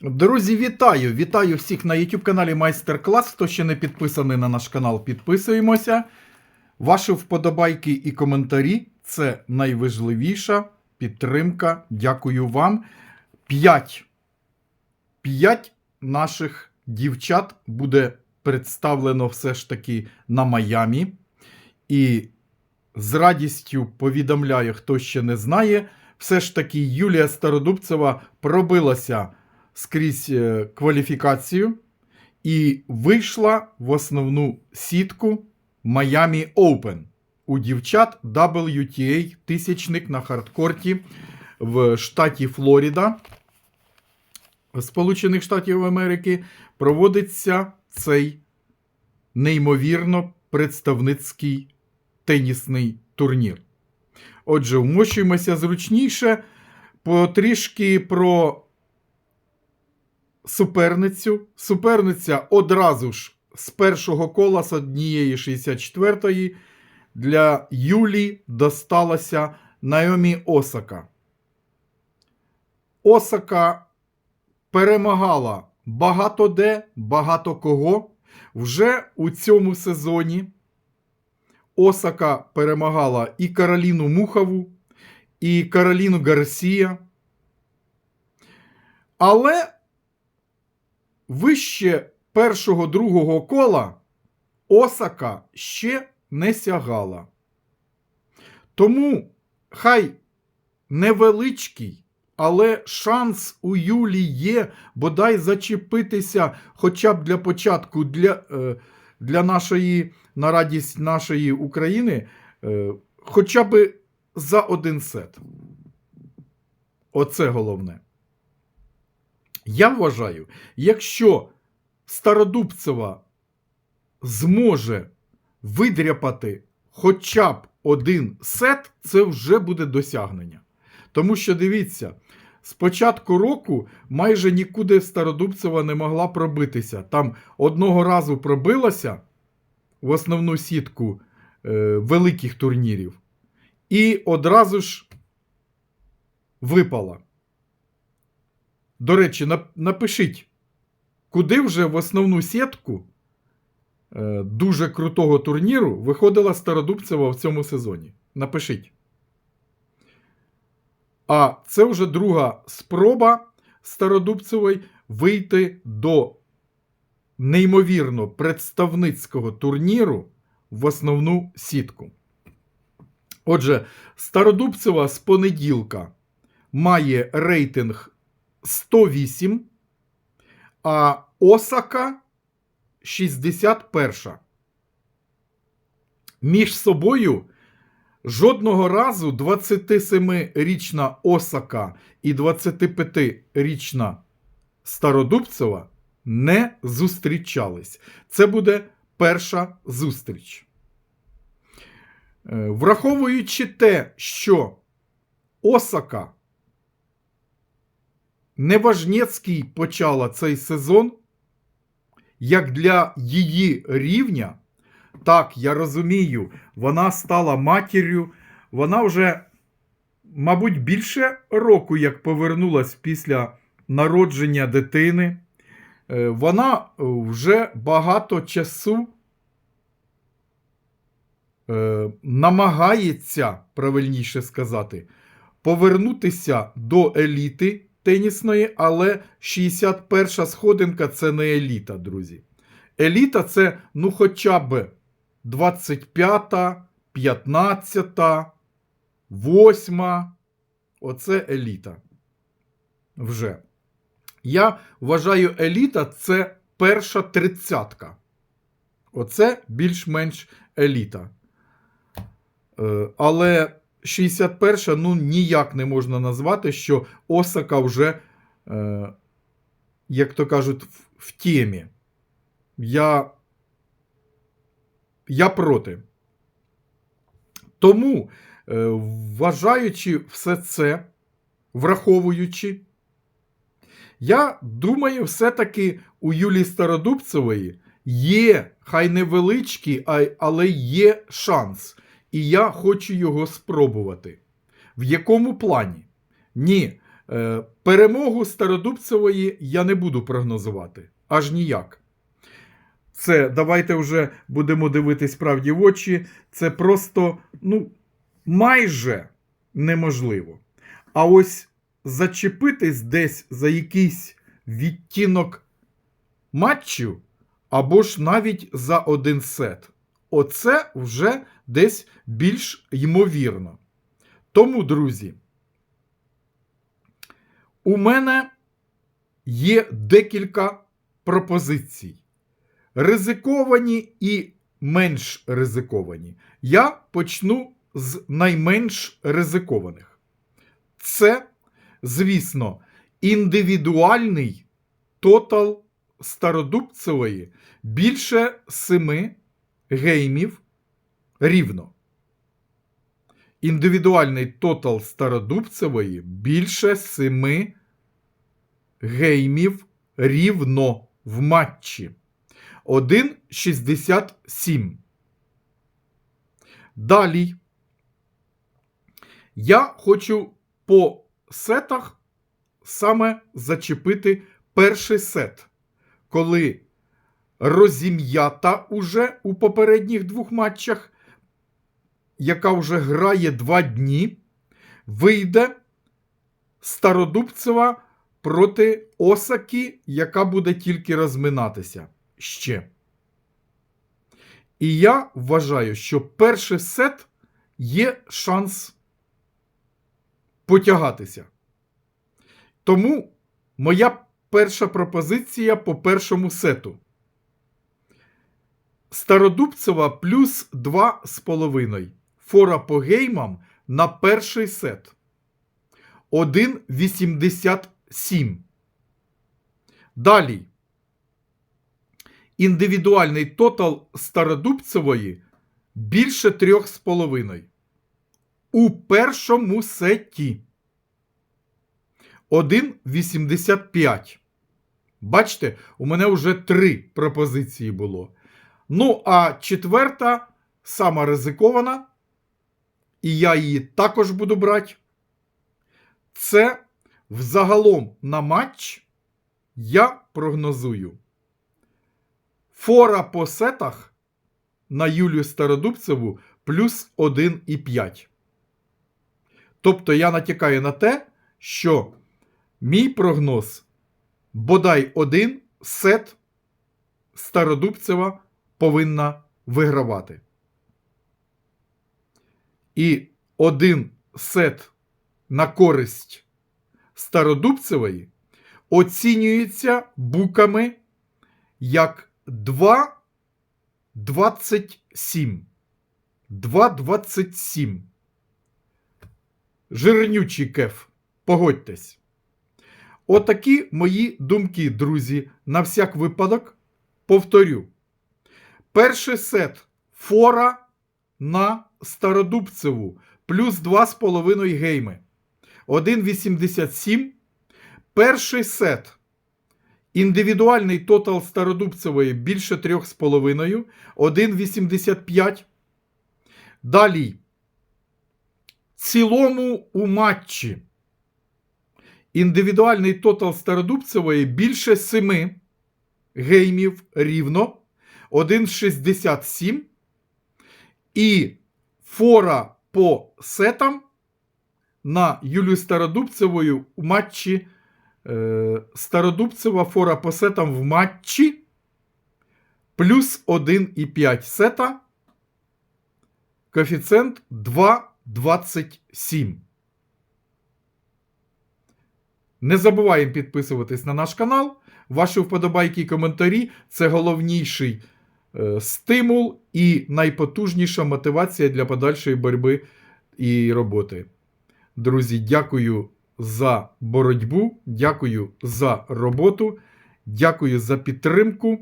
Друзі, вітаю! Вітаю всіх на YouTube каналі Майстер Клас. Хто ще не підписаний на наш канал, підписуємося. Ваші вподобайки і коментарі це найважливіша підтримка. Дякую вам. П'ять. П'ять наших дівчат буде представлено все ж таки на Майамі. І з радістю повідомляю, хто ще не знає, все ж таки Юлія Стародубцева пробилася скрізь е, кваліфікацію і вийшла в основну сітку Miami Open у дівчат WTA тисячник на хардкорті в штаті Флоріда, Сполучених Штатів Америки, проводиться цей неймовірно представницький тенісний турнір. Отже, вмощуємося зручніше, потрішки про суперницю. Суперниця одразу ж з першого кола з однієї 64-ї для Юлі досталася Найомі Осака. Осака перемагала багато де, багато кого. Вже у цьому сезоні Осака перемагала і Кароліну Мухову, і Кароліну Гарсія. Але вище першого другого кола Осака ще не сягала. Тому хай невеличкий, але шанс у Юлі є бодай зачепитися хоча б для початку для, е, для нашої, на радість нашої України, е, хоча б за один сет. Оце головне. Я вважаю, якщо Стародубцева зможе видряпати хоча б один сет, це вже буде досягнення. Тому що дивіться, з початку року майже нікуди Стародубцева не могла пробитися. Там одного разу пробилася в основну сітку е, великих турнірів, і одразу ж випала. До речі, нап- напишіть, куди вже в основну сітку е, дуже крутого турніру виходила Стародубцева в цьому сезоні. Напишіть. А це вже друга спроба Стародубцевої вийти до неймовірно представницького турніру в основну сітку. Отже, Стародубцева з понеділка має рейтинг 108, а Осака 61. Між собою жодного разу 27-річна Осака і 25-річна Стародубцева не зустрічались. Це буде перша зустріч. Е, Враховуючи те, що Осака Неважнєцький почала цей сезон, як для її рівня, так, я розумію, вона стала матір'ю, вона вже, мабуть, більше року, як повернулась після народження дитини. Е, Вона вже багато часу е, намагається, правильніше сказати, повернутися до еліти тенісної, але 61 сходинка це не еліта, друзі. Еліта це, ну, хоча б 25, 15, 8. Оце еліта. Вже. Я вважаю, еліта це перша тридцятка. Оце більш-менш еліта. Е, Але 61 ну ніяк не можна назвати, що Осака вже, е, як то кажуть, в, в темі. Я, я проти. Тому, е, вважаючи все це, враховуючи, я думаю, все-таки у Юлії Стародубцевої є, хай невеличкий, але є шанс. І я хочу його спробувати. В якому плані? Ні, Е, перемогу Стародубцевої я не буду прогнозувати. Аж ніяк. Це давайте вже будемо дивитись правді в очі. Це просто ну, майже неможливо. А ось зачепитись десь за якийсь відтінок матчу, або ж навіть за один сет. Оце вже десь більш ймовірно. Тому, друзі, у мене є декілька пропозицій. Ризиковані і менш ризиковані. Я почну з найменш ризикованих. Це, звісно, індивідуальний тотал Стародубцевої більше семи геймів рівно. Індивідуальний тотал Стародубцевої більше семи геймів рівно в матчі. 1,67. Далі. Я хочу по сетах саме зачепити перший сет, коли розім'ята уже у попередніх двох матчах, яка вже грає два дні, вийде Стародубцева проти Осаки, яка буде тільки розминатися ще. І я вважаю, що перший сет є шанс потягатися. Тому моя перша пропозиція по першому сету. Стародубцева плюс 2,5. Фора по геймам на перший сет. 1,87. Далі. Індивідуальний тотал Стародубцевої більше 3,5. У першому сеті. 1,85. Бачите, у мене вже три пропозиції було. Ну, а четверта, сама ризикована, і я її також буду брати. Це взагалом на матч я прогнозую. Фора по сетах на Юлію Стародубцеву плюс 1,5. Тобто я натякаю на те, що мій прогноз бодай один сет Стародубцева повинна вигравати. І один сет на користь Стародубцевої оцінюється буками як 2,27. 2,27. Жирнючий кеф. Погодьтесь. Отакі мої думки, друзі. На всяк випадок повторю. Перший сет фора на Стародубцеву плюс 2,5 гейми. 1,87. Перший сет. Індивідуальний тотал Стародубцевої більше 3,5. 1,85. Далі. Цілому у матчі. Індивідуальний тотал Стародубцевої більше 7 геймів рівно. 1,67. І фора по сетам на Юлію Стародубцевою у матчі. Е, Стародубцева фора по сетам в матчі. Плюс 1,5 сета. Коефіцієнт 2,27. Не забуваємо підписуватись на наш канал. Ваші вподобайки і коментарі це головніший стимул і найпотужніша мотивація для подальшої боротьби і роботи. Друзі, дякую за боротьбу, дякую за роботу, дякую за підтримку.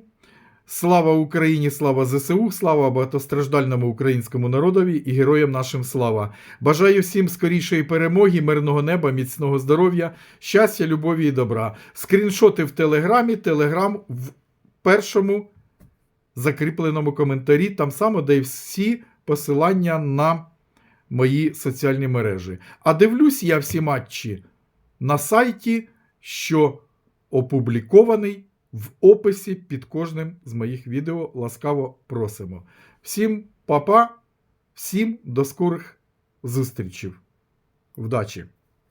Слава Україні, слава ЗСУ, слава багатостраждальному українському народові і героям нашим слава. Бажаю всім скорішої перемоги, мирного неба, міцного здоров'я, щастя, любові і добра. Скріншоти в Телеграмі, Телеграм в першому закріпленому коментарі, там само, де й всі посилання на мої соціальні мережі. А дивлюсь я всі матчі на сайті, що опублікований в описі під кожним з моїх відео. Ласкаво просимо. Всім па-па, всім до скорих зустрічей. Вдачі!